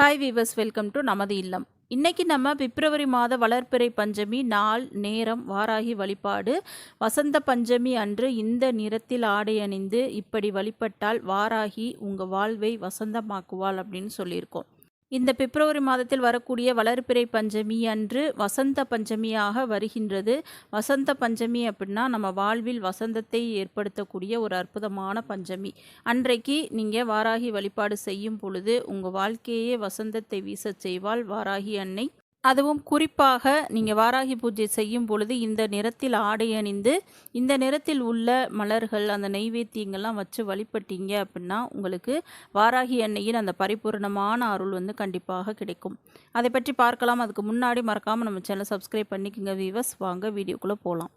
Hi viewers welcome to நமது இல்லம். இன்றைக்கி நம்ம பிப்ரவரி மாத வளர்ப்பிறை பஞ்சமி நாள் நேரம் வாராகி வழிபாடு. வசந்த பஞ்சமி அன்று இந்த நிறத்தில் ஆடை அணிந்து இப்படி வழிபட்டால் வாராகி உங்கள் வாழ்வை வசந்தமாக்குவாள் அப்படின்னு சொல்லியிருக்கோம். இந்த பிப்ரவரி மாதத்தில் வரக்கூடிய வளர்ப்பிறை பஞ்சமி அன்று வசந்த பஞ்சமியாக வருகின்றது. வசந்த பஞ்சமி அப்படின்னா நம்ம வாழ்வில் வசந்தத்தை ஏற்படுத்தக்கூடிய ஒரு அற்புதமான பஞ்சமி. அன்றைக்கு நீங்கள் வாராகி வழிபாடு செய்யும் பொழுது உங்கள் வாழ்க்கையே வசந்தத்தை வீசச் செய்வாள். வாராகி அன்னை அதுவும் குறிப்பாக நீங்கள் வாராகி பூஜை செய்யும் பொழுது இந்த நிறத்தில் ஆடை அணிந்து இந்த நிறத்தில் உள்ள மலர்கள் அந்த நெய்வேத்தியங்கள்லாம் வச்சு வழிபட்டீங்க அப்படின்னா உங்களுக்கு வாராகி அன்னையின் அந்த பரிபூர்ணமான அருள் வந்து கண்டிப்பாக கிடைக்கும். அதை பற்றி பார்க்கலாம். அதுக்கு முன்னாடி மறக்காமல் நம்ம சேனல் சப்ஸ்கிரைப் பண்ணிக்கோங்க வீவர்ஸ் வாங்க வீடியோக்குள்ளே போகலாம்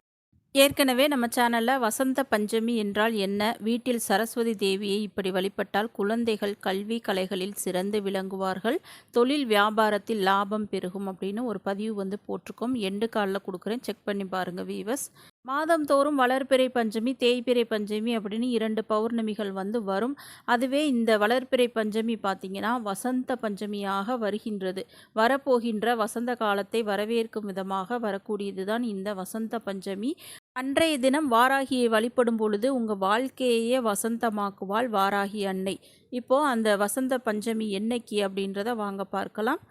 ஏற்கனவே நம்ம சேனலில் வசந்த பஞ்சமி என்றால் என்ன? வீட்டில் சரஸ்வதி தேவியை இப்படி வழிபட்டால் குழந்தைகள் கல்வி கலைகளில் சிறந்து விளங்குவார்கள். தொழில் வியாபாரத்தில் லாபம் பெருகும் அப்படின்னு ஒரு பதிவு வந்து போட்டிருக்கோம். எண்டு காலில் கொடுக்குறேன். செக் பண்ணி பாருங்கள் வீவர்ஸ் மாதந்தோறும் வளர்பிறை பஞ்சமி தேய்பிறை பஞ்சமி அப்படின்னு இரண்டு பௌர்ணமிகள் வந்து வரும். அதுவே இந்த வளர்பிறை பஞ்சமி பார்த்திங்கன்னா வசந்த பஞ்சமியாக வருகின்றது. வரப்போகின்ற வசந்த காலத்தை வரவேற்கும் விதமாக வரக்கூடியது தான் இந்த வசந்த பஞ்சமி. அன்றைய தினம் வாராகியை வழிபடும் பொழுது உங்கள் வாழ்க்கையே வசந்தமாக்குவாள் வாராகி அன்னை. இப்போது அந்த வசந்த பஞ்சமி என்னைக்கு அப்படின்றத வாங்க பார்க்கலாம்.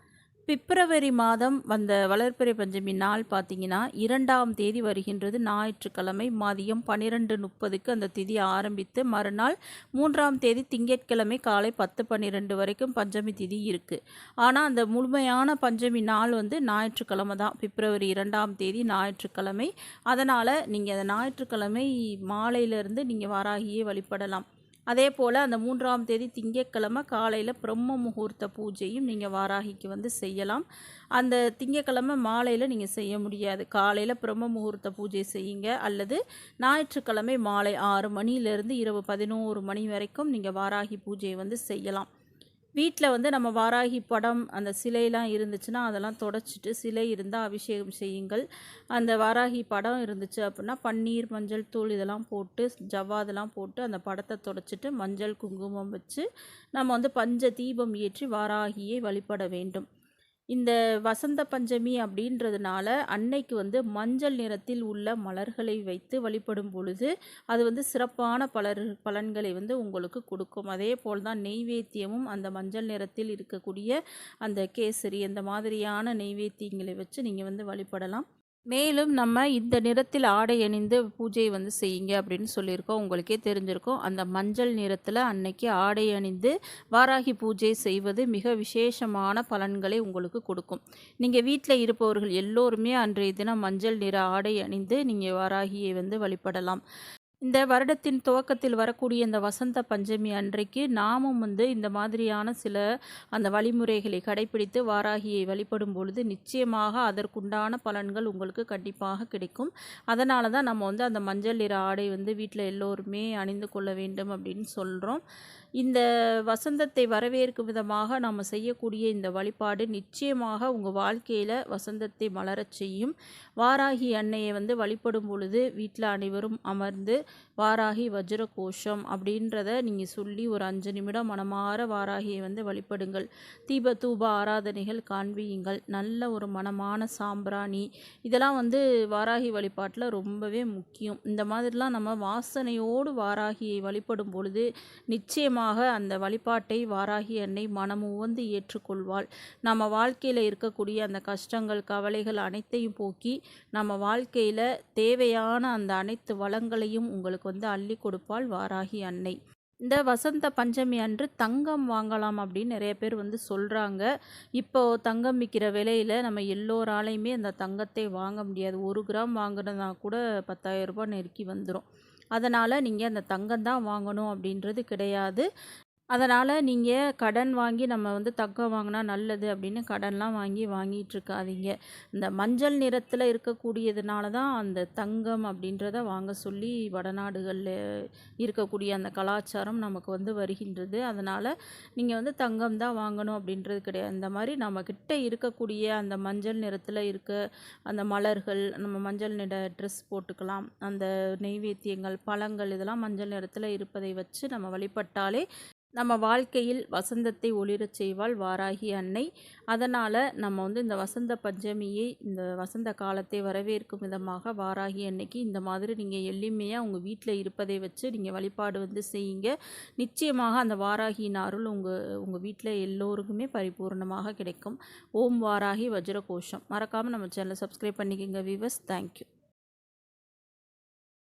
பிப்ரவரி மாதம் வந்த வளர்ப்பிறை பஞ்சமி நாள் பார்த்தீங்கன்னா இரண்டாம் தேதி வருகின்றது. ஞாயிற்றுக்கிழமை மதியம் பன்னிரெண்டு முப்பதுக்கு அந்த திதி ஆரம்பித்து மறுநாள் மூன்றாம் தேதி திங்கட்கிழமை காலை பத்து பன்னிரெண்டு வரைக்கும் பஞ்சமி திதி இருக்குது ஆனால் அந்த முழுமையான பஞ்சமி நாள் வந்து ஞாயிற்றுக்கிழமை தான். பிப்ரவரி இரண்டாம் தேதி ஞாயிற்றுக்கிழமை. அதனால் நீங்கள் அந்த ஞாயிற்றுக்கிழமை மாலையிலேருந்து நீங்கள் வாராகியே வழிபடலாம். அதே போல் அந்த மூன்றாம் தேதி திங்கக்கிழமை காலையில் பிரம்ம முகூர்த்த பூஜையும் நீங்கள் வாராகிக்கு வந்து செய்யலாம். அந்த திங்கக்கிழமை மாலையில் நீங்கள் செய்ய முடியாது. காலையில் பிரம்ம முகூர்த்த பூஜை செய்யுங்க. அல்லது ஞாயிற்றுக்கிழமை மாலை ஆறு மணியிலிருந்து இரவு பதினோரு மணி வரைக்கும் நீங்கள் வாராகி பூஜையை வந்து செய்யலாம். வீட்டில் வந்து நம்ம வாராகி படம் அந்த சிலையெல்லாம் இருந்துச்சுன்னா அதெல்லாம் தொடச்சிட்டு சிலை இருந்தால் அபிஷேகம் செய்யுங்கள். அந்த வாராகி படம் இருந்துச்சு அப்படின்னா பன்னீர் மஞ்சள் தூள் இதெல்லாம் போட்டு ஜவ்வாதெல்லாம் போட்டு அந்த படத்தை தொடச்சிட்டு மஞ்சள் குங்குமம் வச்சு நம்ம வந்து பஞ்ச தீபம் ஏற்றி வாராகியை வழிபட வேண்டும். இந்த வசந்த பஞ்சமி அப்படின்றதுனால அன்னைக்கு வந்து மஞ்சள் நிறத்தில் உள்ள மலர்களை வைத்து வழிபடும் பொழுது அது வந்து சிறப்பான பலர் பலன்களை வந்து உங்களுக்கு கொடுக்கும். அதே போல் தான் நெய்வேத்தியமும் அந்த மஞ்சள் நிறத்தில் இருக்கக்கூடிய அந்த கேசரி அந்த மாதிரியான நெய்வேத்தியங்களை வச்சு நீங்கள் வந்து வழிபடலாம். மேலும் நம்ம இந்த நிறத்தில் ஆடை அணிந்து பூஜை வந்து செய்யுங்க அப்படின்னு சொல்லியிருக்கோம். உங்களுக்கே தெரிஞ்சிருக்கும். அந்த மஞ்சள் நிறத்தில் அன்னைக்கு ஆடை அணிந்து வாராகி பூஜை செய்வது மிக விசேஷமான பலன்களை உங்களுக்கு கொடுக்கும். நீங்கள் வீட்டில் இருப்பவர்கள் எல்லோருமே அன்றைய தினம் மஞ்சள் நிற ஆடை அணிந்து நீங்கள் வாராகியை வந்து வழிபடலாம். இந்த வருடத்தின் துவக்கத்தில் வரக்கூடிய இந்த வசந்த பஞ்சமி அன்றைக்கு நாமும் வந்து இந்த மாதிரியான சில அந்த வழிமுறைகளை கடைபிடித்து வாராகியை வழிபடும் பொழுது நிச்சயமாக அதற்குண்டான பலன்கள் உங்களுக்கு கண்டிப்பாக கிடைக்கும். அதனால தான் நம்ம வந்து அந்த மஞ்சள் நிற ஆடை வந்து வீட்டில் எல்லோருமே அணிந்து கொள்ள வேண்டும் அப்படின்னு சொல்கிறோம் இந்த வசந்தத்தை வரவேற்கும் விதமாக நாம் செய்யக்கூடிய இந்த வழிபாடு நிச்சயமாக உங்கள் வாழ்க்கையில் வசந்தத்தை மலரச் செய்யும். வாராகி அன்னையை வந்து வழிபடும் பொழுது வீட்டில் அனைவரும் அமர்ந்து வாராகி வஜ்ர கோஷம் அப்படின்றத நீங்கள் சொல்லி ஒரு அஞ்சு நிமிடம் மனமாற வாராகியை வந்து வழிபடுங்கள். தீப தூப ஆராதனைகள் காண்பியுங்கள். நல்ல ஒரு மனமான சாம்பிராணி. இதெல்லாம் வந்து வாராகி வழிபாட்டில் ரொம்பவே முக்கியம். இந்த மாதிரிலாம் நம்ம வாசனையோடு வாராகியை வழிபடும் பொழுது நிச்சயமாக அந்த வழிபாட்டை வாராகி அன்னை மனமுவந்து ஏற்றுக்கொள்வாள். நம்ம வாழ்க்கையில் இருக்கக்கூடிய அந்த கஷ்டங்கள் கவலைகள் அனைத்தையும் போக்கி நம்ம வாழ்க்கையில் தேவையான அந்த அனைத்து வளங்களையும் உங்களுக்கு வந்து அள்ளி கொடுப்பாள் வாராகி அன்னை. இந்த வசந்த பஞ்சமி அன்று தங்கம் வாங்கலாம் அப்படின்னு நிறைய பேர் வந்து சொல்கிறாங்க இப்போது தங்கம் விற்கிற விலையில் நம்ம எல்லோராலையுமே அந்த தங்கத்தை வாங்க முடியாது. ஒரு கிராம் வாங்குறதுனா கூட பத்தாயிரம் ரூபாய் நெருக்கி வந்துடும் அதனால் நீங்கள் அந்த தங்கம் தான் வாங்கணும் அப்படின்றது கிடையாது. அதனால் நீங்கள் கடன் வாங்கி நம்ம வந்து தங்கம் வாங்கினா நல்லது அப்படின்னு கடன்லாம் வாங்கி வாங்கிட்டு இருக்காதீங்க இந்த மஞ்சள் நிறத்தில் இருக்கக்கூடியதுனால தான் அந்த தங்கம் அப்படின்றத வாங்க சொல்லி வடநாடுகளில் இருக்கக்கூடிய அந்த கலாச்சாரம் நமக்கு வந்து வருகின்றது. அதனால் நீங்கள் வந்து தங்கம் தான் வாங்கணும் அப்படின்றது கிடையாது. இந்த மாதிரி நம்மக்கிட்ட இருக்கக்கூடிய அந்த மஞ்சள் நிறத்தில் இருக்க அந்த மலர்கள் நம்ம மஞ்சள் நிற ட்ரெஸ் போட்டுக்கலாம். அந்த நெய்வேத்தியங்கள் பழங்கள் இதெல்லாம் மஞ்சள் நிறத்தில் இருப்பதை வச்சு நம்ம வழிபட்டாலே நம்ம வாழ்க்கையில் வசந்தத்தை ஒளிரச் செய்வாள் வாராகி அன்னை. அதனால் நம்ம வந்து இந்த வசந்த பஞ்சமியை இந்த வசந்த காலத்தை வரவேற்கும் விதமாக வாராகி அன்னைக்கு இந்த மாதிரி நீங்கள் எளிமையாக உங்கள் வீட்டில் இருப்பதை வச்சு நீங்கள் வழிபாடு வந்து செய்யுங்க. நிச்சயமாக அந்த வாராகியின் அருள் உங்கள் உங்கள் வீட்டில் எல்லோருக்குமே பரிபூர்ணமாக கிடைக்கும். ஓம் வாராகி வஜ்ரகோஷம். மறக்காமல் நம்ம சேனலை சப்ஸ்கிரைப் பண்ணிக்கோங்க விவஸ் தேங்க்யூ